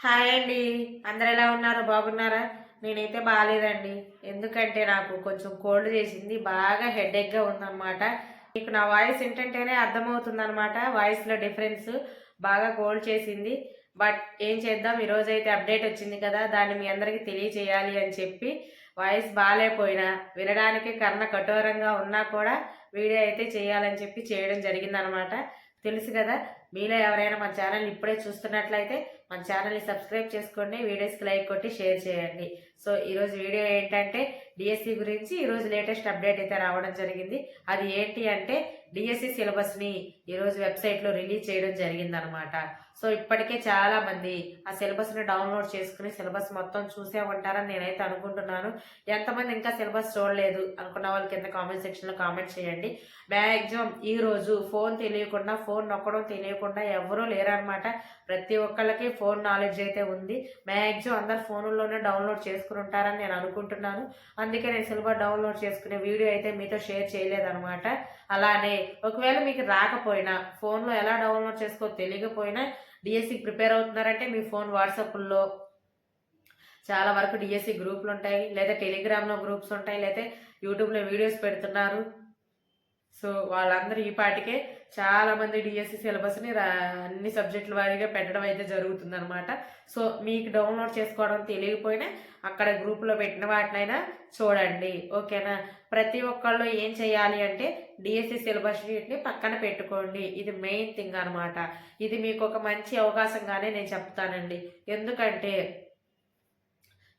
Hi అండి. అందరు ఎలా ఉన్నారు? బాగున్నారా? నేనైతే బాగాలేదండి ఎందుకంటే నాకు కొంచెం కోల్డ్ చేసింది బాగా హెడేక్గా ఉందన్నమాట. మీకు నా వాయిస్ ఏంటంటేనే అర్థమవుతుంది అనమాట వాయిస్లో డిఫరెన్స్ బాగా కోల్డ్ చేసింది. బట్ ఏం చేద్దాం? ఈరోజు అయితే అప్డేట్ వచ్చింది కదా దాన్ని మీ అందరికీ తెలియచేయాలి అని చెప్పి వాయిస్ బాగాలేకపోయినా వినడానికి కర్ణ కఠోరంగా ఉన్నా కూడా వీడియో అయితే చేయాలని చెప్పి చేయడం జరిగిందనమాట తెలుసు కదా మీలో ఎవరైనా మా ఛానల్ ఇప్పుడే చూస్తున్నట్లయితే మన ఛానల్ని సబ్స్క్రైబ్ చేసుకోండి వీడియోస్కి లైక్ కొట్టి షేర్ చేయండి. సో ఈరోజు వీడియో ఏంటంటే డిఎస్సి గురించి ఈరోజు లేటెస్ట్ అప్డేట్ అయితే రావడం జరిగింది. అది ఏంటి అంటే డిఎస్సి సిలబస్ని ఈరోజు వెబ్సైట్లో రిలీజ్ చేయడం జరిగిందనమాట. సో ఇప్పటికే చాలామంది ఆ సిలబస్ని డౌన్లోడ్ చేసుకుని సిలబస్ మొత్తం చూసే ఉంటారని నేనైతే అనుకుంటున్నాను. ఎంతమంది ఇంకా సిలబస్ చూడలేదు అనుకున్న వాళ్ళు కింద కామెంట్ సెక్షన్లో కామెంట్ చేయండి. మ్యాక్సిమం ఈ రోజు ఫోన్ తెలియకుండా ఫోన్ నొక్కడం తెలియకుండా ఎవరూ లేరనమాట. ప్రతి ఒక్కళ్ళకి ఫోన్ నాలెడ్జ్ అయితే ఉంది. మ్యాక్సిమం అందరు ఫోన్లోనే డౌన్లోడ్ చేసుకుని ఉంటారని నేను అనుకుంటున్నాను. అందుకే నేను సిలబస్ డౌన్లోడ్ చేసుకునే వీడియో అయితే మీతో షేర్ చేయలేదనమాట అలానే ఒకవేళ మీకు రాకపోయినా ఫోన్లో ఎలా డౌన్లోడ్ చేసుకో తెలియకపోయినా డిఎస్సికి ప్రిపేర్ అవుతున్నారంటే మీ ఫోన్ వాట్సాప్లో చాలా వరకు డిఎస్సి గ్రూపులు ఉంటాయి లేదా టెలిగ్రామ్లో గ్రూప్స్ ఉంటాయి లేదా యూట్యూబ్లో వీడియోస్ పెడుతున్నారు. సో వాళ్ళందరూ ఈ పాటికే చాలా మంది డిఎస్సి సిలబస్ని అన్ని సబ్జెక్టుల వారీగా పెట్టడం అయితే జరుగుతుంది అనమాట సో మీకు డౌన్లోడ్ చేసుకోవడం తెలియకపోయినా అక్కడ గ్రూప్లో పెట్టిన వాటినైనా చూడండి. ఓకేనా? ప్రతి ఒక్కళ్ళు ఏం చేయాలి అంటే డిఎస్సి సిలబస్ షీట్ని పక్కన పెట్టుకోండి. ఇది మెయిన్ థింగ్ అనమాట ఇది మీకు ఒక మంచి అవకాశంగానే నేను చెప్తానండి. ఎందుకంటే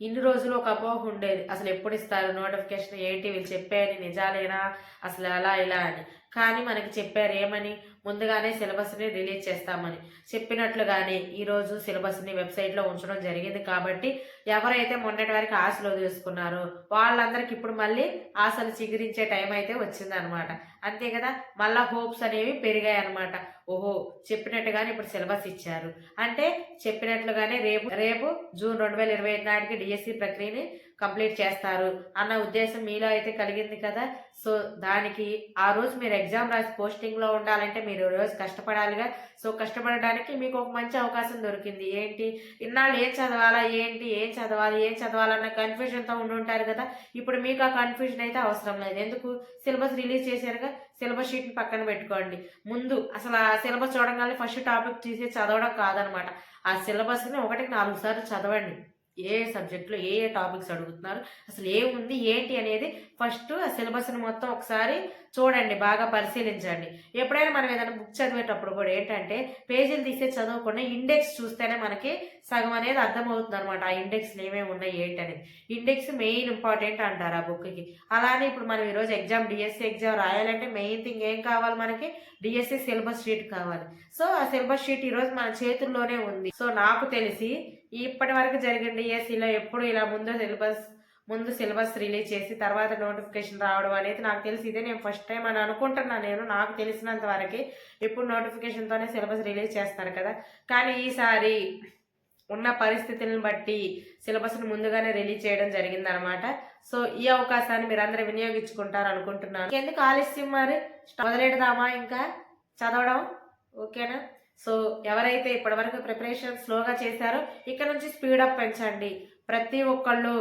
ఇన్ని రోజులు ఒక అపోహ ఉండేది. అసలు ఎప్పుడు ఇస్తారు? నోటిఫికేషన్ ఏంటి? వీళ్ళు చెప్పాయని నిజాలేనా? అసలు అలా ఇలా అని. కానీ మనకి చెప్పారు ఏమని? ముందుగానే సిలబస్ని రిలీజ్ చేస్తామని. చెప్పినట్లుగానే ఈరోజు సిలబస్ని వెబ్సైట్లో ఉంచడం జరిగింది కాబట్టి ఎవరైతే మొన్నటి వరకు ఆశలు వదిలేసుకున్నారో వాళ్ళందరికి ఇప్పుడు మళ్ళీ ఆశలు చిగురించే టైం అయితే వచ్చిందనమాట. అంతే కదా? మళ్ళా హోప్స్ అనేవి పెరిగాయి అనమాట ఓహో చెప్పినట్టుగానే ఇప్పుడు సిలబస్ ఇచ్చారు. అంటే చెప్పినట్లుగానే రేపు రేపు జూన్ రెండు వేల ఇరవై ఐదు నాటికి డిఎస్సి ప్రక్రియని కంప్లీట్ చేస్తారు అన్న ఉద్దేశం మీలో అయితే కలిగింది కదా. సో దానికి ఆ రోజు మీరు ఎగ్జామ్ రాసి పోస్టింగ్లో ఉండాలంటే మీరు రోజు కష్టపడాలిగా. సో కష్టపడడానికి మీకు ఒక మంచి అవకాశం దొరికింది. ఏంటి? ఇన్నాళ్ళు ఏం చదవాలా? ఏంటి? ఏం చదవాలి? ఏం చదవాలన్న కన్ఫ్యూజన్తో ఉండి ఉంటారు కదా. ఇప్పుడు మీకు ఆ కన్ఫ్యూజన్ అయితే అవసరం లేదు. ఎందుకు? సిలబస్ రిలీజ్ చేశారుగా? సిలబస్ షీట్ని పక్కన పెట్టుకోండి. ముందు అసలు ఆ సిలబస్ చూడగానే ఫస్ట్ టాపిక్ తీసి చదవడం కాదనమాట. ఆ సిలబస్ని ఒకటికి నాలుగు సార్లు చదవండి. ఏ సబ్జెక్టులో ఏ ఏ టాపిక్స్ అడుగుతున్నారు అసలు ఏముంది ఏంటి అనేది ఫస్ట్ ఆ సిలబస్ని మొత్తం ఒకసారి చూడండి బాగా పరిశీలించండి. ఎప్పుడైనా మనం ఏదైనా బుక్ చదివేటప్పుడు కూడా ఏంటంటే పేజీలు తీసే చదవకుండా ఇండెక్స్ చూస్తేనే మనకి సగం అనేది అర్థమవుతుంది అనమాట ఆ ఇండెక్స్లు ఏమేమి ఉన్నాయి ఏంటి అనేది. ఇండెక్స్ మెయిన్ ఇంపార్టెంట్ అంటారు ఆ బుక్కి. అలానే ఇప్పుడు మనం ఈరోజు ఎగ్జామ్ డిఎస్సి ఎగ్జామ్ రాయాలంటే మెయిన్ థింగ్ ఏం కావాలి మనకి? డిఎస్సి సిలబస్ షీట్ కావాలి. సో ఆ సిలబస్ షీట్ ఈరోజు మన చేతుల్లోనే ఉంది. సో నాకు తెలిసి ఇప్పటి వరకు జరిగిన డిఎస్సిలో ఎప్పుడు ఇలా ముందు సిలబస్ ముందు సిలబస్ రిలీజ్ చేసి తర్వాత నోటిఫికేషన్ రావడం అనేది నాకు తెలిసి ఇదే నేను ఫస్ట్ టైం అని అనుకుంటున్నాను నేను. నాకు తెలిసినంత వరకు ఇప్పుడు నోటిఫికేషన్తోనే సిలబస్ రిలీజ్ చేస్తారు కదా. కానీ ఈసారి ఉన్న పరిస్థితులను బట్టి సిలబస్ను ముందుగానే రిలీజ్ చేయడం జరిగిందనమాట సో ఈ అవకాశాన్ని మీరు అందరూ వినియోగించుకుంటారు అనుకుంటున్నాను. ఎందుకు ఆలస్యం మరి? మొదలెడదామా ఇంకా? చదవడం? ఓకేనా? సో ఎవరైతే ఇప్పటివరకు ప్రిపరేషన్ స్లోగా చేశారో ఇక్కడ నుంచి స్పీడప్ పెంచండి. ప్రతి ఒక్కళ్ళు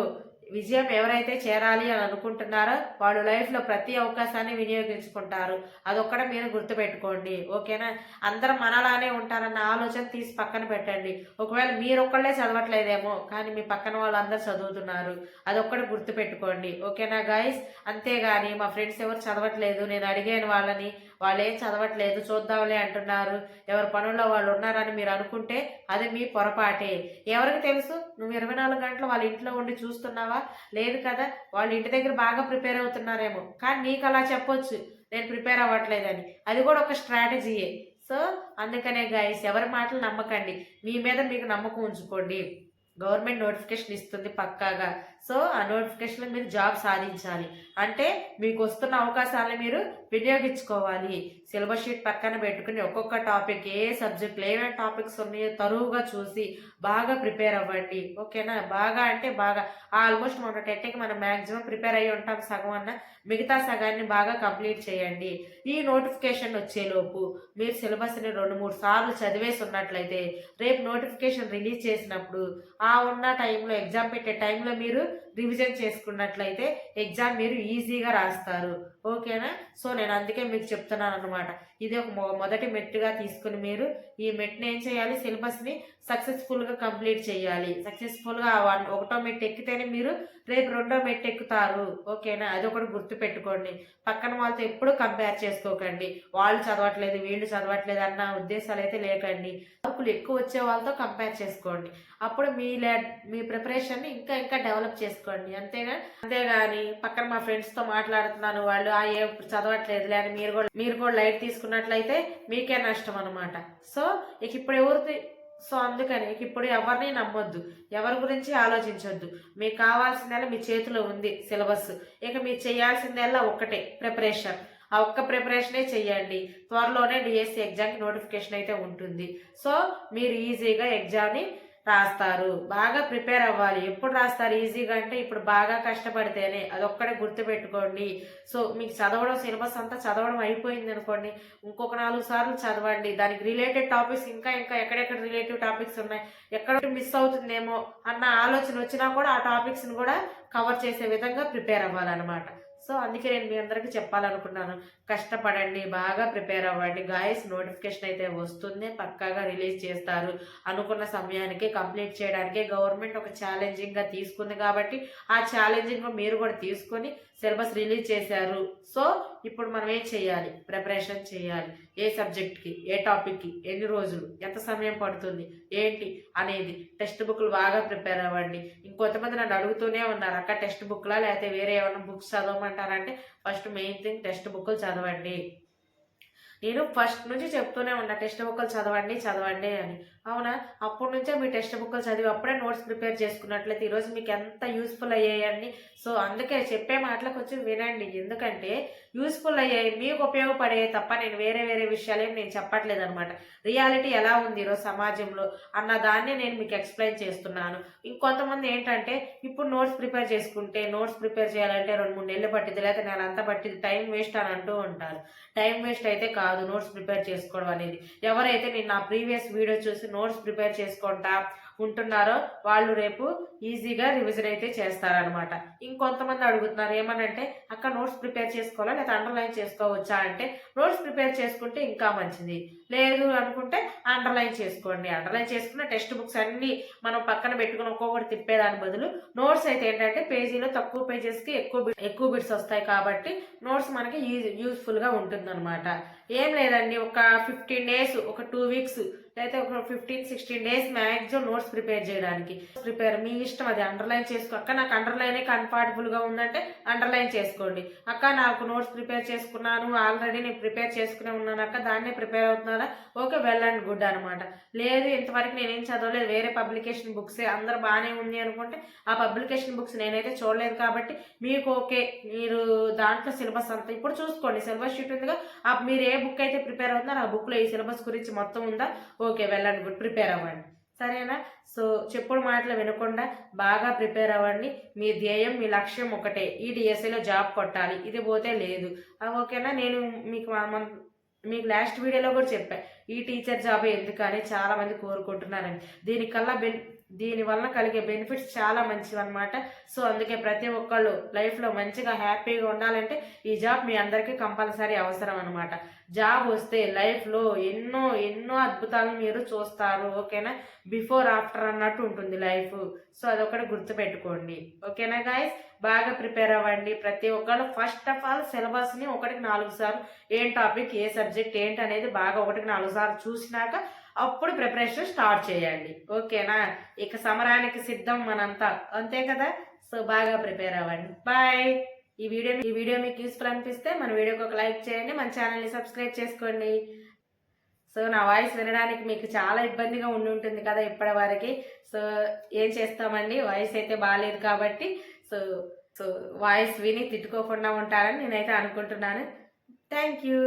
విజయం ఎవరైతే చేరాలి అని అనుకుంటున్నారో వాళ్ళు లైఫ్లో ప్రతి అవకాశాన్ని వినియోగించుకుంటారు. అదొక్కడ మీరు గుర్తుపెట్టుకోండి. ఓకేనా? అందరం మనలానే ఉంటారన్న ఆలోచన తీసి పక్కన పెట్టండి. ఒకవేళ మీరు ఒక్కళ్ళే చదవట్లేదేమో కానీ మీ పక్కన వాళ్ళందరూ చదువుతున్నారు. అదొక్కటి గుర్తుపెట్టుకోండి. ఓకేనా గాయస్ అంతేగాని మా ఫ్రెండ్స్ ఎవరు చదవట్లేదు నేను అడిగాను వాళ్ళని వాళ్ళు ఏం చదవట్లేదు చూద్దాంలే అంటున్నారు. ఎవరి పనుల్లో వాళ్ళు ఉన్నారని మీరు అనుకుంటే అది మీ పొరపాటే. ఎవరికి తెలుసు? నువ్వు ఇరవై నాలుగు గంటలు వాళ్ళ ఇంట్లో ఉండి చూస్తున్నావా? లేదు కదా వాళ్ళ ఇంటి దగ్గర బాగా ప్రిపేర్ అవుతున్నారేమో. కానీ నీకు అలా చెప్పొచ్చు. నేను ప్రిపేర్ అవ్వట్లేదని. అది కూడా ఒక స్ట్రాటజీయే. సో అందుకనే గాయస్ ఎవరి మాటలు నమ్మకండి. మీ మీద మీకు నమ్మకం ఉంచుకోండి. గవర్నమెంట్ నోటిఫికేషన్ ఇస్తుంది పక్కాగా. సో ఆ నోటిఫికేషన్లో మీరు జాబ్ సాధించాలి. అంటే మీకు వస్తున్న అవకాశాలను మీరు వినియోగించుకోవాలి. సిలబస్ షీట్ పక్కన పెట్టుకుని ఒక్కొక్క టాపిక్ ఏ సబ్జెక్టులు ఏమేమి టాపిక్స్ ఉన్నాయో తరువుగా చూసి బాగా ప్రిపేర్ అవ్వండి. ఓకేనా? బాగా అంటే బాగా. ఆల్మోస్ట్ మన టెట్కి మనం మ్యాక్సిమం ప్రిపేర్ అయ్యి ఉంటాం సగం అన్న. మిగతా సగాన్ని బాగా కంప్లీట్ చేయండి. ఈ నోటిఫికేషన్ వచ్చేలోపు మీరు సిలబస్ని రెండు మూడు సార్లు చదివేసి ఉన్నట్లయితే రేపు నోటిఫికేషన్ రిలీజ్ చేసినప్పుడు ఆ ఆ ఉన్న టైంలో ఎగ్జామ్ పెట్టే టైంలో మీరు రివిజన్ చేసుకున్నట్లయితే ఎగ్జామ్ మీరు ఈజీగా రాస్తారు. ఓకేనా? సో నేను అందుకే మీకు చెప్తున్నాను అనమాట ఇది ఒక మొ- మొదటి మెట్టుగా తీసుకుని మీరు ఈ మెట్ని ఏం చేయాలి? సిలబస్ని సక్సెస్ఫుల్గా కంప్లీట్ చేయాలి. సక్సెస్ఫుల్గా వన్ ఒకటో మెట్టు ఎక్కితేనే మీరు రేపు రెండో మెట్టు ఎక్కుతారు. ఓకేనా? అది ఒకటి గుర్తు పెట్టుకోండి పక్కన వాళ్ళతో ఎప్పుడు కంపేర్ చేసుకోకండి. వాళ్ళు చదవట్లేదు వీళ్ళు చదవట్లేదు అన్న ఉద్దేశాలు అయితే లేకండి. మార్కులు ఎక్కువ వచ్చే వాళ్ళతో కంపేర్ చేసుకోండి. అప్పుడు మీ లే మీ ప్రిపరేషన్ని ఇంకా ఇంకా డెవలప్ చేసుకోండి. అంతేగా అంతేగాని పక్కన మా ఫ్రెండ్స్తో మాట్లాడుతున్నాను వాళ్ళు ఆ ఏ చదవట్లేదు లేని మీరు కూడా మీరు కూడా లైట్ తీసుకున్నట్లయితే మీకే నష్టం అనమాట సో ఇక ఇప్పుడు ఎవరికి సో అందుకని ఇక ఇప్పుడు ఎవరిని నమ్మొద్దు. ఎవరి గురించి ఆలోచించొద్దు. మీకు కావాల్సిందల్లా మీ చేతిలో ఉంది సిలబస్. ఇక మీరు చేయాల్సిందల్లా ఒక్కటే ప్రిపరేషన్ ఆ ఒక్క ప్రిపరేషనే చేయండి త్వరలోనే డిఎస్సి ఎగ్జామ్కి నోటిఫికేషన్ అయితే ఉంటుంది. సో మీరు ఈజీగా ఎగ్జామ్ని రాస్తారు. బాగా ప్రిపేర్ అవ్వాలి. ఎప్పుడు రాస్తారు? ఈజీగా అంటే ఇప్పుడు బాగా కష్టపడితేనే. అదొక్కడే గుర్తుపెట్టుకోండి. సో మీకు చదవడం సిలబస్ అంతా చదవడం అయిపోయింది అనుకోండి ఇంకొక నాలుగు సార్లు చదవండి. దానికి రిలేటెడ్ టాపిక్స్ ఇంకా ఇంకా ఎక్కడెక్కడ రిలేటివ్ టాపిక్స్ ఉన్నాయి ఎక్కడ మిస్ అవుతుందేమో అన్న ఆలోచన వచ్చినా కూడా ఆ టాపిక్స్ని కూడా కవర్ చేసే విధంగా ప్రిపేర్ అవ్వాలన్నమాట. సో అందుకే నేను మీ అందరికీ చెప్పాలనుకున్నాను. కష్టపడండి బాగా ప్రిపేర్ అవ్వండి. గాయస్ నోటిఫికేషన్ అయితే వస్తుంది. పక్కాగా రిలీజ్ చేస్తారు. అనుకున్న సమయానికి కంప్లీట్ చేయడానికి గవర్నమెంట్ ఒక ఛాలెంజింగ్గా తీసుకుంది కాబట్టి ఆ ఛాలెంజింగ్ మీరు కూడా తీసుకొని సిలబస్ రిలీజ్ చేశారు. సో ఇప్పుడు మనం ఏం చేయాలి? ప్రిపరేషన్ చేయాలి. ఏ సబ్జెక్ట్కి ఏ టాపిక్కి ఎన్ని రోజులు ఎంత సమయం పడుతుంది ఏంటి అనేది టెక్స్ట్ బుక్లు బాగా ప్రిపేర్ అవ్వండి. ఇంకొంతమంది నన్ను అడుగుతూనే ఉన్నారు అక్క టెక్స్ట్ బుక్లా లేకపోతే వేరే ఏమైనా బుక్స్ చదవమంటారంటే ఫస్ట్ మెయిన్ థింగ్ టెక్స్ట్ బుక్లు చదవండి. నేను ఫస్ట్ నుంచి చెప్తూనే ఉన్నా టెక్స్ట్ బుక్లు చదవండి చదవండి అని. అవునా? అప్పటి నుంచే మీ టెక్స్ట్ బుక్లు చదివి అప్పుడే నోట్స్ ప్రిపేర్ చేసుకున్నట్లయితే ఈరోజు మీకు ఎంత యూస్ఫుల్ అయ్యాయండి. సో అందుకే చెప్పే మాటలకు వచ్చి వినండి. ఎందుకంటే యూస్ఫుల్ అయ్యాయి మీకు ఉపయోగపడే తప్ప నేను వేరే వేరే విషయాలు ఏం నేను చెప్పట్లేదు అనమాట రియాలిటీ ఎలా ఉంది ఈరోజు సమాజంలో అన్న దాన్ని నేను మీకు ఎక్స్ప్లెయిన్ చేస్తున్నాను. ఇంకొంతమంది ఏంటంటే ఇప్పుడు నోట్స్ ప్రిపేర్ చేసుకుంటే నోట్స్ ప్రిపేర్ చేయాలంటే రెండు మూడు నెలలు పట్టింది లేకపోతే నేను అంతా పట్టింది టైం వేస్ట్ అని అంటూ ఉంటారు. టైం వేస్ట్ అయితే కాదు నోట్స్ ప్రిపేర్ చేసుకోవడం అనేది. ఎవరైతే నేను నా ప్రీవియస్ వీడియో చూసి నోట్స్ ప్రిపేర్ చేసుకుంటా ఉంటున్నారో వాళ్ళు రేపు ఈజీగా రివిజన్ అయితే చేస్తారనమాట ఇంకొంతమంది అడుగుతున్నారు ఏమనంటే అక్క నోట్స్ ప్రిపేర్ చేసుకోవాలా? లేదా అండర్లైన్ చేసుకోవచ్చా? అంటే నోట్స్ ప్రిపేర్ చేసుకుంటే ఇంకా మంచిది. లేదు అనుకుంటే అండర్లైన్ చేసుకోండి. అండర్లైన్ చేసుకున్న టెక్స్ట్ బుక్స్ అన్ని మనం పక్కన పెట్టుకుని ఒక్కొక్కటి తిప్పేదాని బదులు నోట్స్ అయితే ఏంటంటే పేజీలో తక్కువ పేజెస్కి ఎక్కువ ఎక్కువ బిట్స్ వస్తాయి కాబట్టి నోట్స్ మనకి యూజ్ యూస్ఫుల్గా ఉంటుందన్నమాట. ఏం లేదండి ఒక ఫిఫ్టీన్ డేస్ ఒక టూ వీక్స్ అయితే ఒక fifteen sixteen days maximum notes prepare చేయడానికి. ప్రిపేర్ మీ ఇష్టం అది అండర్లైన్ చేసుకో. అక్క నాకు అండర్లైనే కంఫర్టబుల్గా ఉందంటే అండర్లైన్ చేసుకోండి. అక్క నాకు నోట్స్ ప్రిపేర్ చేసుకున్నాను ఆల్రెడీ నేను ప్రిపేర్ చేసుకునే ఉన్నాను అక్క దాన్నే ప్రిపేర్ కదా? ఓకే వెల్ అండ్ గుడ్ అనమాట లేదు ఇంతవరకు నేనేం చదవలేదు. వేరే పబ్లికేషన్ బుక్స్ అందరు బాగానే ఉంది అనుకుంటే ఆ పబ్లికేషన్ బుక్స్ నేనైతే చూడలేదు కాబట్టి మీకు ఓకే. మీరు దాంట్లో సిలబస్ అంతా ఇప్పుడు చూసుకోండి. సిలబస్ షీట్ ఉందిగా మీరు ఏ బుక్ అయితే ప్రిపేర్ అవుతున్నారో ఆ బుక్లో ఈ సిలబస్ గురించి మొత్తం ఉందా? ఓకే వెళ్ళండి గుడ్ ప్రిపేర్ అవ్వండి. సరేనా? సో చెప్పుడు మాటలు వినకుండా బాగా ప్రిపేర్ అవ్వండి. మీ ధ్యేయం మీ లక్ష్యం ఒకటే. ఈ డిఎస్ఏలో జాబ్ కొట్టాలి. ఇది పోతే లేదు. ఓకేనా? నేను మీకు మీకు లాస్ట్ వీడియోలో కూడా చెప్పాను ఈ టీచర్ జాబ్ ఎందుకని చాలామంది కోరుకుంటున్నారని. దీనికల్లా బెన్ దీనివల్ల కలిగే బెనిఫిట్స్ చాలా మంచివి అనమాట సో అందుకే ప్రతి ఒక్కళ్ళు లైఫ్లో మంచిగా హ్యాపీగా ఉండాలంటే ఈ జాబ్ మీ అందరికీ కంపల్సరీ అవసరం అనమాట జాబ్ వస్తే లైఫ్లో ఎన్నో ఎన్నో అద్భుతాలను మీరు చూస్తారు ఓకేనా? బిఫోర్ ఆఫ్టర్ అన్నట్టు ఉంటుంది లైఫ్. సో అదొకటి గుర్తుపెట్టుకోండి. ఓకేనా గాయస్? బాగా ప్రిపేర్ అవ్వండి. ప్రతి ఒక్కళ్ళు ఫస్ట్ ఆఫ్ ఆల్ సిలబస్ని ఒకటికి నాలుగు సార్లు ఏం టాపిక్ ఏ సబ్జెక్ట్ ఏంటి అనేది బాగా ఒకటికి నాలుగు సార్లు చూసినాక అప్పుడు ప్రిపరేషన్ స్టార్ట్ చేయండి. ఓకేనా? ఇక సమరానికి సిద్ధం మనంతా. అంతే కదా? సో బాగా ప్రిపేర్ అవ్వండి. బాయ్ ఈ వీడియో ఈ వీడియో మీకు యూస్ఫుల్ అనిపిస్తే మన వీడియోకి ఒక లైక్ చేయండి. మన ఛానల్ని సబ్స్క్రైబ్ చేసుకోండి. సో నా వాయిస్ వినడానికి మీకు చాలా ఇబ్బందిగా ఉండి ఉంటుంది కదా ఇప్పటి వరకు. సో ఏం చేస్తామండి? వాయిస్ అయితే బాగాలేదు కాబట్టి. సో సో వాయిస్ విని తిట్టుకోకుండా ఉంటారని నేనైతే అనుకుంటున్నాను. Thank you